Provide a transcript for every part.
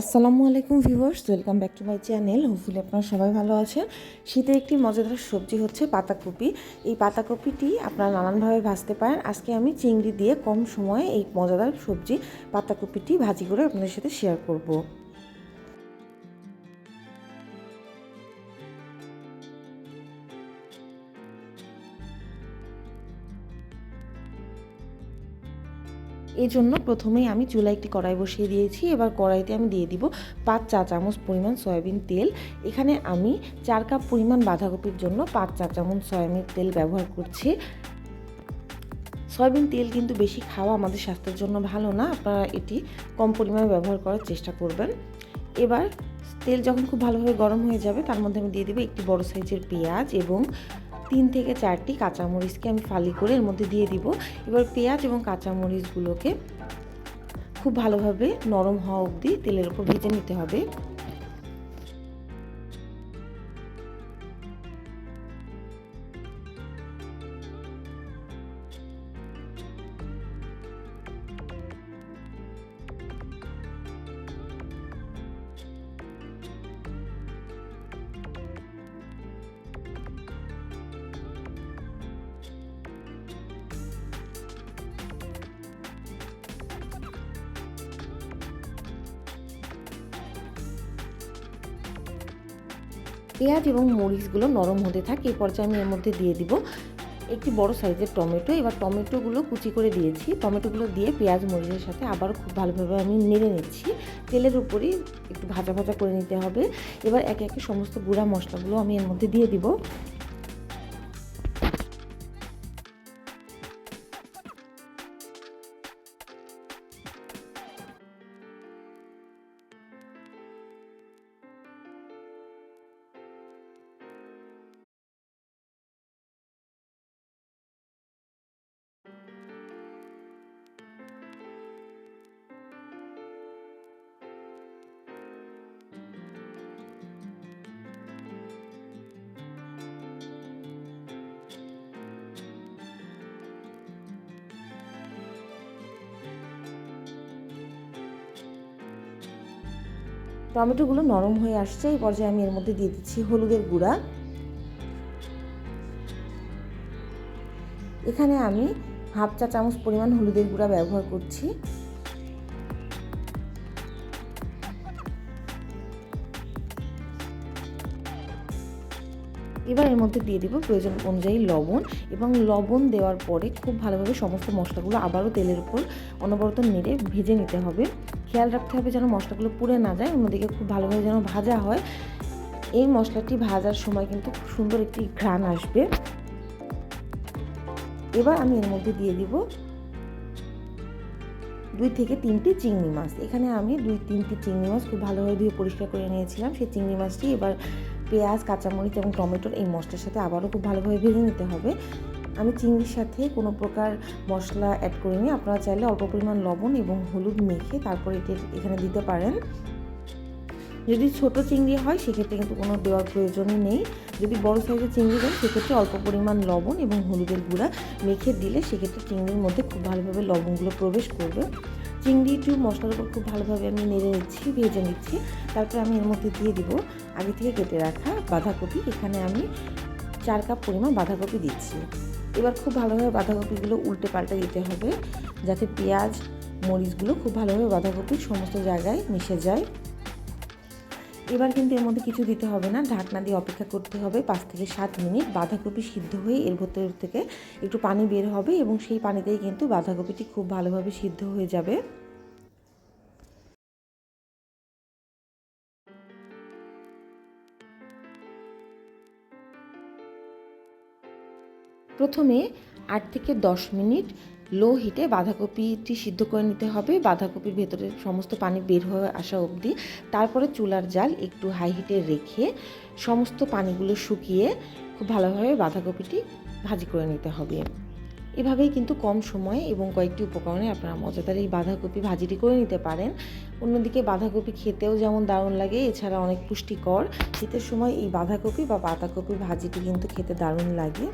আসসালামু আলাইকুম viewers, welcome back to my channel. Hopefully আপনারা সবাই ভালো আছেন। শীতে একটি মজাদার সবজি হচ্ছে পাতাকপি। এই পাতাকপিটি আপনারা নানানভাবে ভাজতে পারেন। আজকে আমি চিংড়ি দিয়ে কম সময়ে এই মজাদার সবজি পাতাকপিটি ভাজি করে আপনাদের সাথে শেয়ার করব। এই জন্য প্রথমেই আমি চুলায় একটি কড়াই বসিয়ে দিয়েছি। এবার কড়াইতে আমি দিয়ে দিব পাঁচ চা চামচ পরিমাণ সয়াবিন তেল। এখানে আমি চার কাপ পরিমাণ বাঁধাকপির জন্য পাঁচ চা চামচ সয়াবিন তেল ব্যবহার করছি। সয়াবিন তেল কিন্তু বেশি খাওয়া আমাদের স্বাস্থ্যের জন্য ভালো না। আপনারা এটি কম পরিমাণে ব্যবহার করার চেষ্টা করবেন। এবার তেল যখন খুব ভালোভাবে গরম হয়ে যাবে, তার মধ্যে আমি দিয়ে দেবো একটি বড় সাইজের পেঁয়াজ এবং তিন থেকে চারটি কাঁচামরিচকে আমি ফালি করে এর মধ্যে দিয়ে দিব। এবার পেঁয়াজ এবং কাঁচামরিচগুলোকে খুব ভালোভাবে নরম হওয়া অবধি তেলের উপর ভেজে নিতে হবে। পেঁয়াজ এবং মরিচগুলো নরম হতে থাকে এই পর্যায়ে আমি এর মধ্যে দিয়ে দিব একটি বড় সাইজের টমেটো। এবার টমেটোগুলো কুচি করে দিয়েছি। টমেটোগুলো দিয়ে পেঁয়াজ, মরিচের সাথে আবার খুব ভালোভাবে আমি নেড়ে নিচ্ছি। তেলের উপরেই একটু ভাজা ভাজা করে নিতে হবে। এবার একে একে সমস্ত গুঁড়া মশলাগুলো আমি এর মধ্যে দিয়ে দিব। টমেটোগুলো নরম হয়ে আসছে, এই পর্যায়ে আমি এর মধ্যে দিয়ে দিচ্ছি হলুদের গুঁড়া। এখানে আমি হাফ চা চামচ পরিমাণ হলুদের গুঁড়া ব্যবহার করছি। এবার এর মধ্যে দিয়ে দিব প্রয়োজন অনুযায়ী লবণ এবং লবণ দেওয়ার পরে খুব ভালোভাবে সমস্ত মশলাগুলো আবারও তেলের উপর অনবরত নেড়ে ভেজে নিতে হবে। খেয়াল রাখতে হবে যেন মশলাগুলো পুড়ে না যায়, অন্যদিকে খুব ভালোভাবে যেন ভাজা হয়। এই মশলাটি ভাজার সময় কিন্তু খুব সুন্দর একটি ঘ্রাণ আসবে। এবার আমি এর মধ্যে দিয়ে দিব দুই থেকে তিনটি চিংড়ি মাছ। এখানে আমি দুই তিনটি চিংড়ি মাছ খুব ভালোভাবে ধুয়ে পরিষ্কার করে নিয়েছিলাম। সেই চিংড়ি মাছটি এবার পেঁয়াজ, কাঁচামরিচ এবং টমেটোর এই মশলার সাথে আবারও খুব ভালোভাবে ভেজে নিতে হবে। আমি চিংড়ির সাথে কোনো প্রকার মশলা অ্যাড করিনি। আপনারা চাইলে অল্প পরিমাণ লবণ এবং হলুদ মেখে তারপর এটি এখানে দিতে পারেন। যদি ছোট চিংড়ি হয়, সেক্ষেত্রে কিন্তু কোনো দেওয়ার প্রয়োজনই নেই। যদি বড় সাইজের চিংড়ি দেন সেক্ষেত্রে অল্প পরিমাণ লবণ এবং হলুদের গুঁড়া মেখে দিলে সেক্ষেত্রে চিংড়ির মধ্যে খুব ভালোভাবে লবণগুলো প্রবেশ করবে। চিংড়ি একটু মশলার উপর খুব ভালোভাবে আমি নেড়ে নিচ্ছি, ভেজে নিচ্ছি। তারপরে আমি এর মধ্যে দিয়ে দিব আগে থেকে কেটে রাখা বাঁধাকপি। এখানে আমি চার কাপ পরিমাণ বাঁধাকপি দিচ্ছি। এবার খুব ভালোভাবে বাঁধাকপিগুলো উল্টে পাল্টে দিতে হবে, যাতে পেঁয়াজ, মরিচগুলো খুব ভালোভাবে বাঁধাকপির সমস্ত জায়গায় মিশে যায়। এবার কিন্তু এর মধ্যে কিছু দিতে হবে না, ঢাকনা দিয়ে অপেক্ষা করতে হবে পাঁচ থেকে সাত মিনিট। বাঁধাকপি সিদ্ধ হয়ে এর ভেতর থেকে একটু পানি বের হবে এবং সেই পানিতেই কিন্তু বাঁধাকপিটি খুব ভালোভাবে সিদ্ধ হয়ে যাবে। প্রথমে আট থেকে দশ মিনিট লো হিটে বাঁধাকপিটি সিদ্ধ করে নিতে হবে। বাঁধাকপির ভেতরে সমস্ত পানি বের হয়ে আসা অবধি তারপরে চুলার জাল একটু হাই হিটে রেখে সমস্ত পানিগুলো শুকিয়ে খুব ভালোভাবে বাঁধাকপিটি ভাজি করে নিতে হবে। এভাবেই কিন্তু কম সময়ে এবং কয়েকটি উপকরণে আপনারা মজাদার এই বাঁধাকপি ভাজিটি করে নিতে পারেন। অন্যদিকে বাঁধাকপি খেতেও যেমন দারুণ লাগে, এছাড়া অনেক পুষ্টিকর। শীতের সময় এই বাঁধাকপি বা পাতাকপি ভাজিটি কিন্তু খেতে দারুণ লাগে।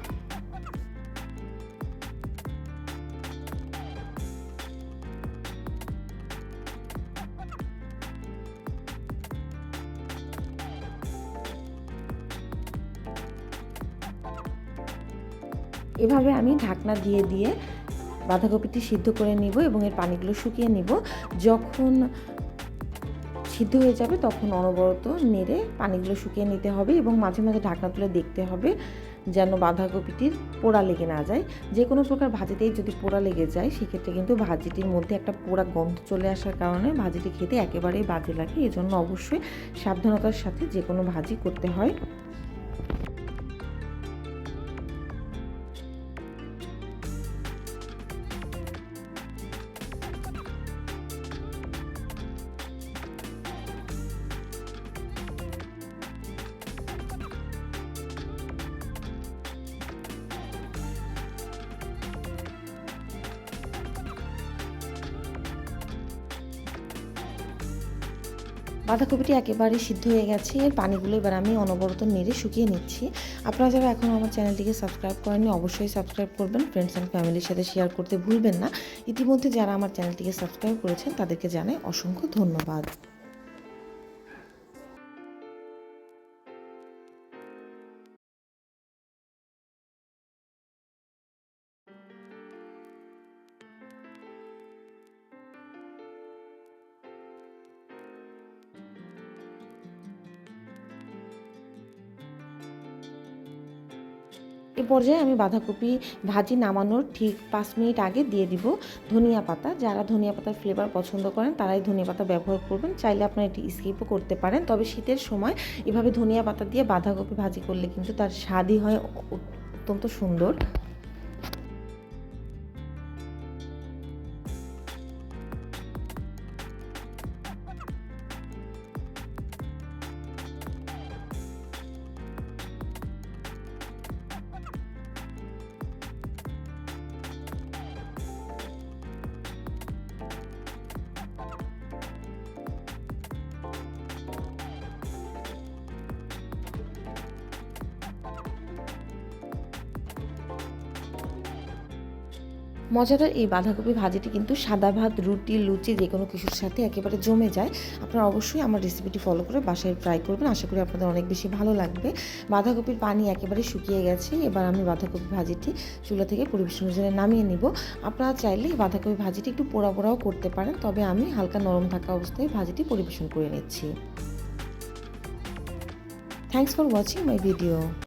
এভাবে আমি ঢাকনা দিয়ে দিয়ে বাঁধাকপিটি সিদ্ধ করে নিব এবং এর পানিগুলো শুকিয়ে নিব। যখন সিদ্ধ হয়ে যাবে তখন অনবরত নেড়ে পানিগুলো শুকিয়ে নিতে হবে এবং মাঝে মাঝে ঢাকনা তুলে দেখতে হবে যেন বাঁধাকপিটির পোড়া লেগে না যায়। যে কোনো প্রকার ভাজিতেই যদি পোড়া লেগে যায়, সেক্ষেত্রে কিন্তু ভাজিটির মধ্যে একটা পোড়া গন্ধ চলে আসার কারণে ভাজিটি খেতে একেবারেই বাজে লাগে। এজন্য অবশ্যই সাবধানতার সাথে যে কোনো ভাজি করতে হয়। বাঁধাকপিটি একেবারে সিদ্ধ হয়ে গেছে। এর পানিগুলো এবার আমি অনবরত নেড়ে শুকিয়ে নিচ্ছি। আপনারা যারা এখন আমার চ্যানেলটিকে সাবস্ক্রাইব করেননি, অবশ্যই সাবস্ক্রাইব করবেন। ফ্রেন্ডস অ্যান্ড ফ্যামিলির সাথে শেয়ার করতে ভুলবেন না। ইতিমধ্যে যারা আমার চ্যানেলটিকে সাবস্ক্রাইব করেছেন, তাদেরকে জানাই অসংখ্য ধন্যবাদ। এ পর্যায়ে আমি বাঁধাকপি ভাজি নামানোর ঠিক পাঁচ মিনিট আগে দিয়ে দিব ধনিয়া পাতা। যারা ধনিয়া পাতার ফ্লেভার পছন্দ করেন, তারাই ধনিয়া পাতা ব্যবহার করবেন। চাইলে আপনারা এটি স্কিপও করতে পারেন। তবে শীতের সময় এভাবে ধনিয়া পাতা দিয়ে বাঁধাকপি ভাজি করলে কিন্তু তার স্বাদই হয় অত্যন্ত সুন্দর। মজাদার এই বাঁধাকপি ভাজিটি কিন্তু সাদা ভাত, রুটি, লুচি যে কোনো কিছুর সাথে একেবারে জমে যায়। আপনারা অবশ্যই আমার রেসিপিটি ফলো করে বাসায় ট্রাই করবেন। আশা করি আপনাদের অনেক বেশি ভালো লাগবে। বাঁধাকপির পানি একেবারে শুকিয়ে গেছে। এবার আমি বাঁধাকপি ভাজিটি চুলা থেকে পরিবেশনের জন্য নামিয়ে নিব। আপনারা চাইলে বাঁধাকপি ভাজিটি একটু পোড়া পোড়াও করতে পারেন। তবে আমি হালকা নরম থাকা অবস্থায় ভাজিটি পরিবেশন করে নিচ্ছি। Thanks for watching my video